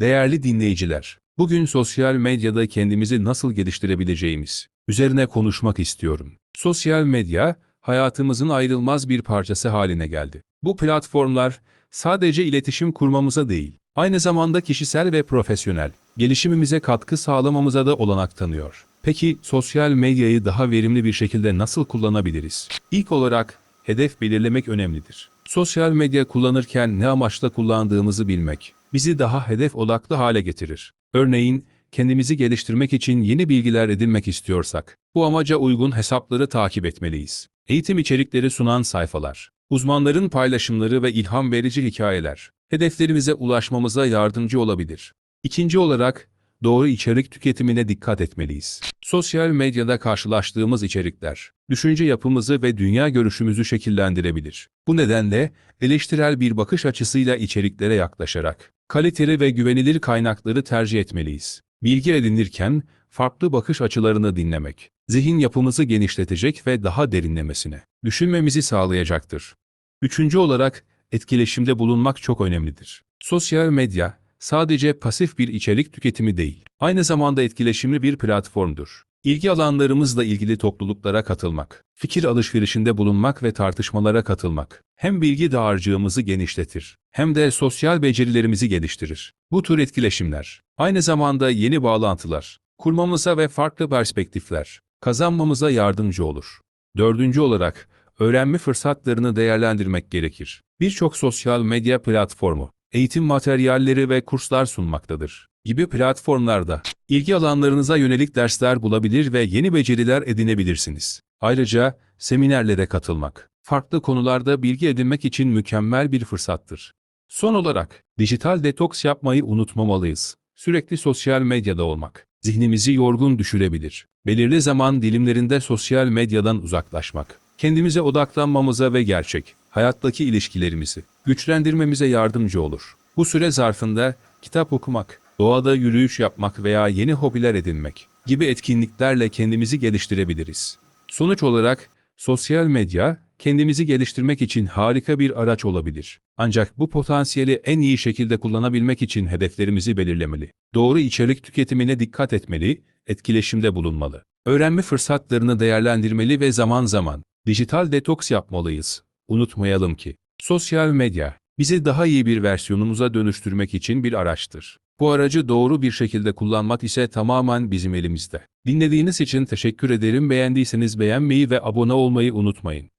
Değerli dinleyiciler, bugün sosyal medyada kendimizi nasıl geliştirebileceğimiz üzerine konuşmak istiyorum. Sosyal medya, hayatımızın ayrılmaz bir parçası haline geldi. Bu platformlar sadece iletişim kurmamıza değil, aynı zamanda kişisel ve profesyonel gelişimimize katkı sağlamamıza da olanak tanıyor. Peki sosyal medyayı daha verimli bir şekilde nasıl kullanabiliriz? İlk olarak hedef belirlemek önemlidir. Sosyal medya kullanırken ne amaçla kullandığımızı bilmek bizi daha hedef odaklı hale getirir. Örneğin kendimizi geliştirmek için yeni bilgiler edinmek istiyorsak bu amaca uygun hesapları takip etmeliyiz. Eğitim içerikleri sunan sayfalar, uzmanların paylaşımları ve ilham verici hikayeler hedeflerimize ulaşmamıza yardımcı olabilir. İkinci olarak doğru içerik tüketimine dikkat etmeliyiz. Sosyal medyada karşılaştığımız içerikler, düşünce yapımızı ve dünya görüşümüzü şekillendirebilir. Bu nedenle eleştirel bir bakış açısıyla içeriklere yaklaşarak, kaliteli ve güvenilir kaynakları tercih etmeliyiz. Bilgi edinirken, farklı bakış açılarını dinlemek, zihin yapımızı genişletecek ve daha derinlemesine düşünmemizi sağlayacaktır. Üçüncü olarak, etkileşimde bulunmak çok önemlidir. Sosyal medya, sadece pasif bir içerik tüketimi değil, aynı zamanda etkileşimli bir platformdur. İlgi alanlarımızla ilgili topluluklara katılmak, fikir alışverişinde bulunmak ve tartışmalara katılmak, hem bilgi dağarcığımızı genişletir, hem de sosyal becerilerimizi geliştirir. Bu tür etkileşimler, aynı zamanda yeni bağlantılar, kurmamıza ve farklı perspektifler, kazanmamıza yardımcı olur. Dördüncü olarak, öğrenme fırsatlarını değerlendirmek gerekir. Birçok sosyal medya platformu, eğitim materyalleri ve kurslar sunmaktadır. Gibi platformlarda ilgi alanlarınıza yönelik dersler bulabilir ve yeni beceriler edinebilirsiniz. Ayrıca seminerlere katılmak, farklı konularda bilgi edinmek için mükemmel bir fırsattır. Son olarak, dijital detoks yapmayı unutmamalıyız. Sürekli sosyal medyada olmak, zihnimizi yorgun düşürebilir. Belirli zaman dilimlerinde sosyal medyadan uzaklaşmak, kendimize odaklanmamıza ve gerçek, hayattaki ilişkilerimizi güçlendirmemize yardımcı olur. Bu süre zarfında kitap okumak, doğada yürüyüş yapmak veya yeni hobiler edinmek gibi etkinliklerle kendimizi geliştirebiliriz. Sonuç olarak sosyal medya kendimizi geliştirmek için harika bir araç olabilir. Ancak bu potansiyeli en iyi şekilde kullanabilmek için hedeflerimizi belirlemeli. Doğru içerik tüketimine dikkat etmeli, etkileşimde bulunmalı. Öğrenme fırsatlarını değerlendirmeli ve zaman zaman dijital detoks yapmalıyız. Unutmayalım ki sosyal medya bizi daha iyi bir versiyonumuza dönüştürmek için bir araçtır. Bu aracı doğru bir şekilde kullanmak ise tamamen bizim elimizde. Dinlediğiniz için teşekkür ederim. Beğendiyseniz beğenmeyi ve abone olmayı unutmayın.